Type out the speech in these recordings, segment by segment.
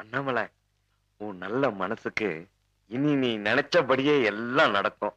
அண்ணாமலை உன் நல்ல மனசுக்கு இனி நீ நினைச்சபடியே எல்லாம் நடக்கும்.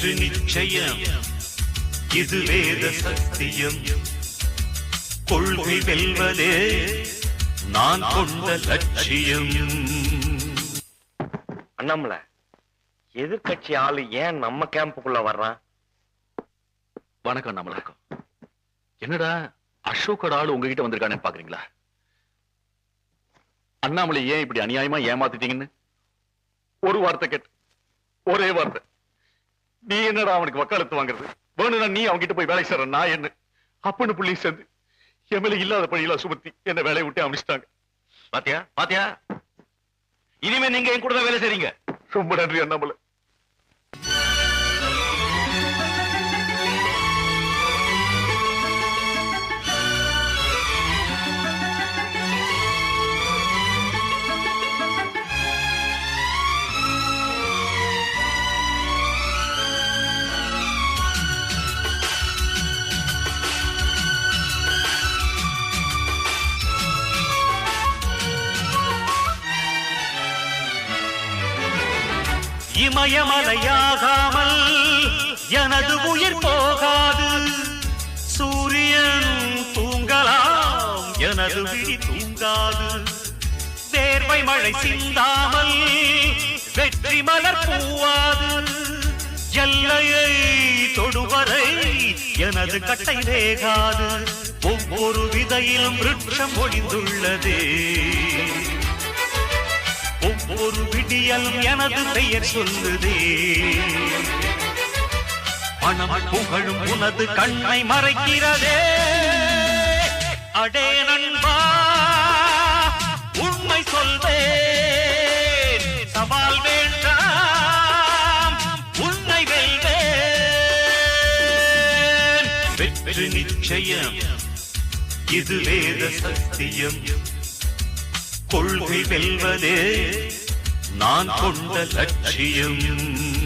வெற்றி நிச்சயம் இது வேத சத்தியம் கொள்கை வெல்வதே நான் கொண்ட லட்சியம் அண்ணாமலை எதிர்க்கட்சி ஆளு ஏன் நம்ம கேம்புக்குள்ள வர்றான் வணக்கம் அண்ணாமலை வணக்கம் என்னடா அசோக்கோட ஆளு உங்ககிட்ட வந்திருக்கானே பாக்குறீங்களா அண்ணாமலை ஏன் இப்படி அநியாயமா ஏமாத்திட்டீங்கன்னு ஒரு வார்த்தை கேட்டு ஒரே வார்த்தை நீ என்னடா அவனுக்கு வக்காலத்து வாங்குறது? வேணும்னா நீ அவன்கிட்ட போய் வேலை செய்ற நான் என்ன? அப்பன்னு புள்ளி சேர்ந்து மேல இல்லாத பழியெல்லாம் சுமத்தி என்ன வேலையை விட்டு அமைச்சிட்டாங்க பாத்தியா? பாத்தியா? இனிமே நீங்க என் கூட தான் வேலை செய்றீங்க. ரொம்ப நன்றி அண்ணாமலை. இமயமலையாகாமல் எனது உயிர் போகாது. சூரியன் தூங்கலாம் எனது விழி தூங்காது. தேர்வை மழை சிந்தாமல் வெற்றி மலர் பூவாது. எல்லையை தொடுவரை எனது கட்டை வேகாது. ஒவ்வொரு விதையிலும் விருட்சம் ஒளிந்துள்ளதே. ஒரு விடியல் எனது பெயர் சொல்லுதே. பணம் புகழும் உனது கண்ணை மறைக்கிறதே. அடே நண்பா உண்மை சொல்வேன். சவால் வேண்டாம் உன்னை வெல்வேன். வெற்றி நிச்சயம் இது வேத சத்தியம். கொள்கை வெல்வதே. நான் கொண்ட லட்சியம்.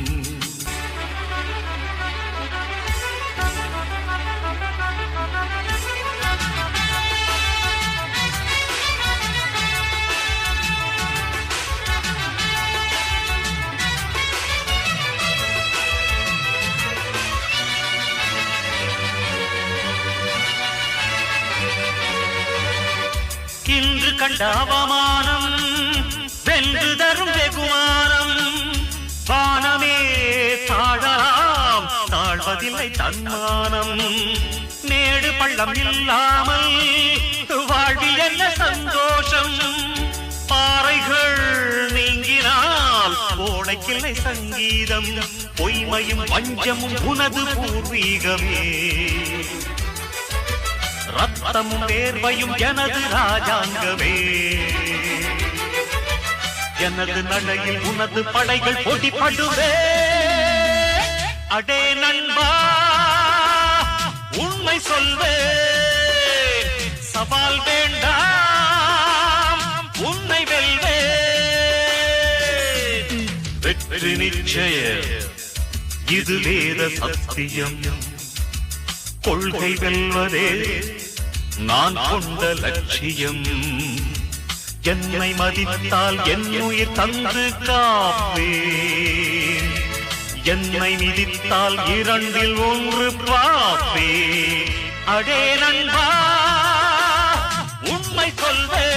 இன்று கண்ட அவமானம் வென்று தரும் வெகுமானம். வானமே தாழாம் தாழ்வதில்லை தன்மானம். மேடு பள்ளம் இல்லாமல் வாழ்வில் என்ன சந்தோஷம்? பாறைகள் நீங்கினால் கோடைக்கில்லை சங்கீதம். பொய்மையும் வஞ்சமும் உனது பூர்வீகமே. ரத்தமும் வேர்வையும் எனது ராஜாங்கமே. எனது நடையில் உனது படைகள் போட்டிப்படுவே. அடே நண்பா உண்மை சொல்வே. சவால் வேண்டாம் உன்னை வெல்வே. வெற்றி நிச்சய இது வேத சத்தியம். கொள்கை வெல்வதே. நான் கொண்ட லட்சியம். என்னை மதித்தால் என் உயிர் தந்து காப்பேன். என்னை மிதித்தால் இரண்டில் ஒன்று பாப்பே அடே நண்பா உண்மை சொல்வே